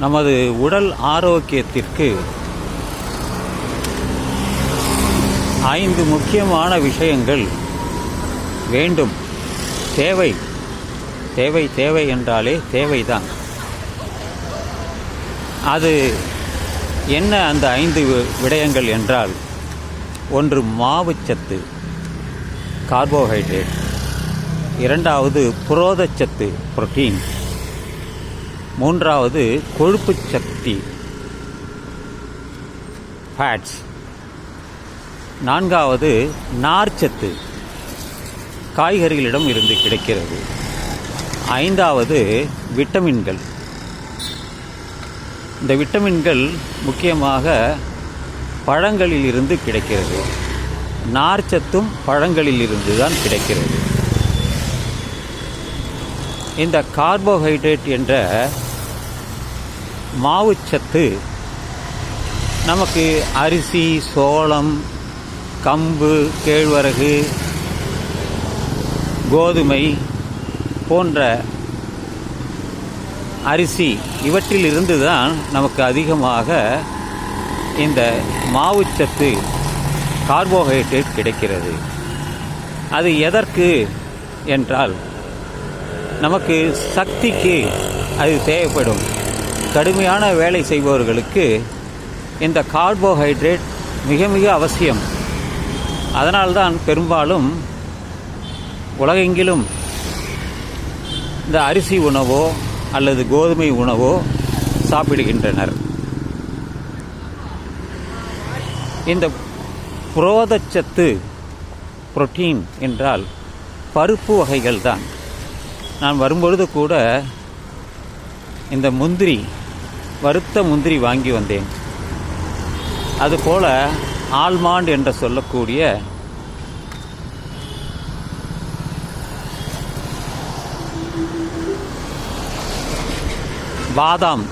நமது உடல் ஆரோக்கியத்திற்கு ஐந்து முக்கியமான விஷயங்கள் வேண்டும். தேவை. தேவை தேவை என்றாலே தேவைதான். அது என்ன அந்த ஐந்து வி- விடயங்கள் என்றால் ஒன்று மாவுச்சத்து கார்போஹைட்ரேட் இரண்டாவது புரோதச்சத்து புரோட்டீன் மூன்றாவது கொழுப்புச் சக்தி. ஃபேட்ஸ் நான்காவது நார்ச்சத்து காய்கறிகளிடம் இருந்து கிடைக்கிறது. ஐந்தாவது விட்டமின்கள். இந்த விட்டமின்கள் முக்கியமாக பழங்களில் இருந்து கிடைக்கிறது. நார்ச்சத்தும் பழங்களில் இருந்து தான் கிடைக்கிறது. இந்த கார்போஹைட்ரேட் என்ற மாவுச்சத்து நமக்கு அரிசி சோளம் கம்பு கேழ்வரகு கோதுமை போன்ற அரிசி இவற்றிலிருந்து தான் நமக்கு அதிகமாக இந்த மாவுச்சத்து கார்போஹைட்ரேட் கிடைக்கிறது. அது எதற்கு என்றால் நமக்கு சக்திக்கு அது தேவைப்படும். கடுமையான வேலை செய்பவர்களுக்கு இந்த கார்போஹைட்ரேட் மிக மிக அவசியம். அதனால்தான் பெரும்பாலும் உலகெங்கிலும் இந்த அரிசி உணவோ அல்லது கோதுமை உணவோ சாப்பிடுகின்றனர். இந்த புரோதச்சத்து புரோட்டீன் என்றால் பருப்பு வகைகள் தான் நான் வரும்பொழுது கூட இந்த முந்திரி வறுத்த முந்திரி வாங்கி வந்தேன். அதுபோல ஆல்மாண்ட் என்று சொல்லக்கூடிய பாதாம்.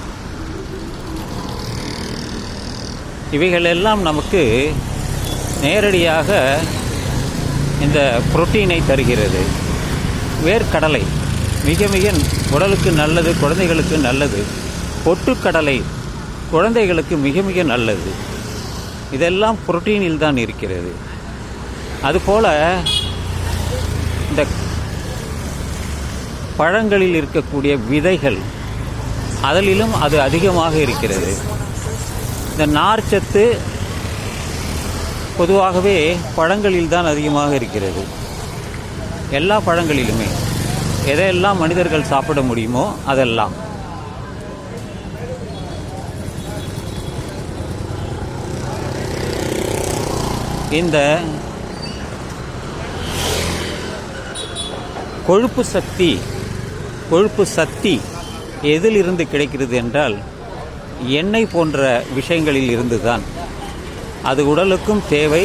இவைகளெல்லாம் நமக்கு நேரடியாக இந்த புரோட்டீனை தருகிறது. வேர்க்கடலை மிக மிக உடலுக்கு நல்லது குழந்தைகளுக்கு நல்லது. பொட்டுக்கடலை குழந்தைகளுக்கு மிக மிக நல்லது. இதெல்லாம் புரோட்டீனில் தான் இருக்கிறது. அதுபோல் இந்த பழங்களில் இருக்கக்கூடிய விதைகள் அதிலும் அது அதிகமாக இருக்கிறது. இந்த நார்ச்சத்து பொதுவாகவே பழங்களில் தான் அதிகமாக இருக்கிறது. எல்லா பழங்களிலுமே. எதையெல்லாம் மனிதர்கள் சாப்பிட முடியுமோ அதெல்லாம். இந்த கொழுப்பு சக்தி கொழுப்பு சக்தி எதிலிருந்து கிடைக்கிறது என்றால் எண்ணெய் போன்ற விஷயங்களில் இருந்து தான் அது உடலுக்கும் தேவை.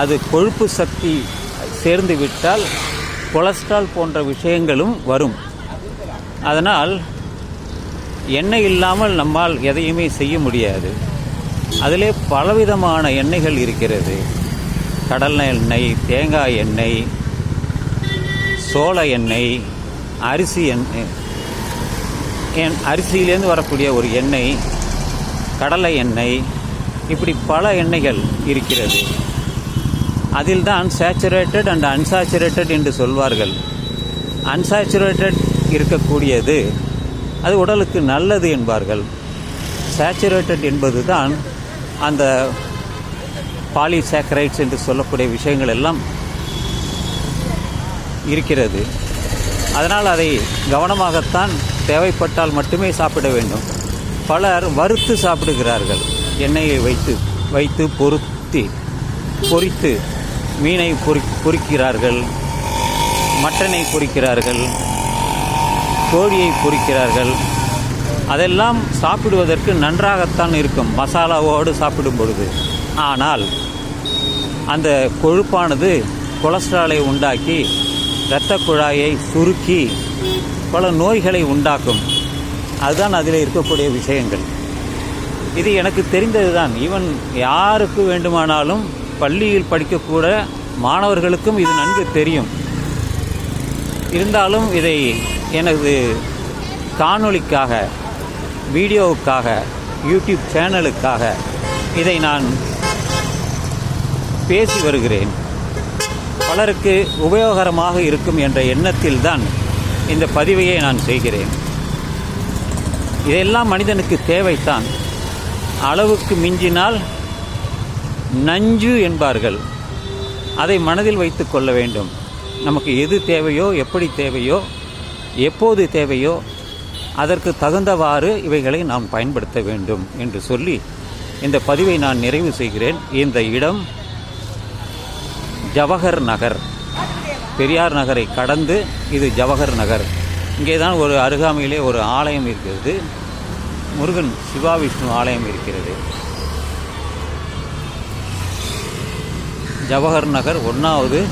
அது கொழுப்பு சக்தி சேர்ந்து விட்டால் கொலஸ்ட்ரால் போன்ற விஷயங்களும் வரும். அதனால் எண்ணெய் இல்லாமல் நம்மால் எதையுமே செய்ய முடியாது. அதிலே பலவிதமான எண்ணெய்கள் இருக்கிறது. கடல் எண்ணெய் தேங்காய் எண்ணெய் சோள எண்ணெய் அரிசி எண்ணெய் என் அரிசியிலேருந்து வரக்கூடிய ஒரு எண்ணெய் கடலை எண்ணெய் இப்படி பல எண்ணெய்கள் இருக்கிறது. அதில் தான் சேச்சுரேட்டட் அண்ட் அன்சாச்சுரேட்டட் என்று சொல்வார்கள். அன்சாச்சுரேட்டட் இருக்கக்கூடியது அது உடலுக்கு நல்லது என்பார்கள். சேச்சுரேட்டட் என்பது தான் அந்த பாலிசாக்கரைட்ஸ் என்று சொல்லக்கூடிய விஷயங்கள் எல்லாம் இருக்கிறது. அதனால் அதை கவனமாகத்தான் தேவைப்பட்டால் மட்டுமே சாப்பிட வேண்டும். பலர் வறுத்து சாப்பிடுகிறார்கள். எண்ணெயை வைத்து வைத்து பொருத்தி பொரித்து மீனை பொறி பொறிக்கிறார்கள் மட்டனை பொறிக்கிறார்கள் கோழியை பொறிக்கிறார்கள். அதெல்லாம் சாப்பிடுவதற்கு நன்றாகத்தான் இருக்கும். மசாலாவோடு சாப்பிடும் பொழுது. ஆனால் அந்த கொழுப்பானது கொலஸ்ட்ராலை உண்டாக்கி இரத்த குழாயை சுருக்கி பல நோய்களை உண்டாக்கும். அதுதான் அதில் இருக்கக்கூடிய விஷயங்கள். இது எனக்கு தெரிந்தது தான் ஈவன் யாருக்கு வேண்டுமானாலும் பள்ளியில் படிக்கக்கூட மாணவர்களுக்கும் இது நன்கு தெரியும். இருந்தாலும் இதை எனது காணொளிக்காக வீடியோவுக்காக யூடியூப் சேனலுக்காக இதை நான் பேசி வருகிறேன். பலருக்கு உபயோகரமாக இருக்கும் என்ற எண்ணத்தில் தான் இந்த பதிவையை நான் செய்கிறேன். இதெல்லாம் மனிதனுக்கு தேவைத்தான். அளவுக்கு மிஞ்சினால் நஞ்சு என்பார்கள். அதை மனதில் வைத்து கொள்ள வேண்டும். நமக்கு எது தேவையோ எப்படி தேவையோ எப்போது தேவையோ அதற்கு தகுந்தவாறு இவைகளை நாம் பயன்படுத்த வேண்டும் என்று சொல்லி இந்த பதிவை நான் நிறைவு செய்கிறேன். இந்த இடம் ஜவஹர் நகர். பெரியார் நகரை கடந்து இது ஜவஹர் நகர். இங்கே தான் ஒரு அருகாமையிலே ஒரு ஆலயம் இருக்கிறது. முருகன் சிவா விஷ்ணு ஆலயம் இருக்கிறது. ஜவஹர் நகர் ஒன்றாவது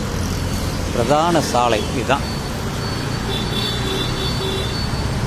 பிரதான சாலை. இதுதான்.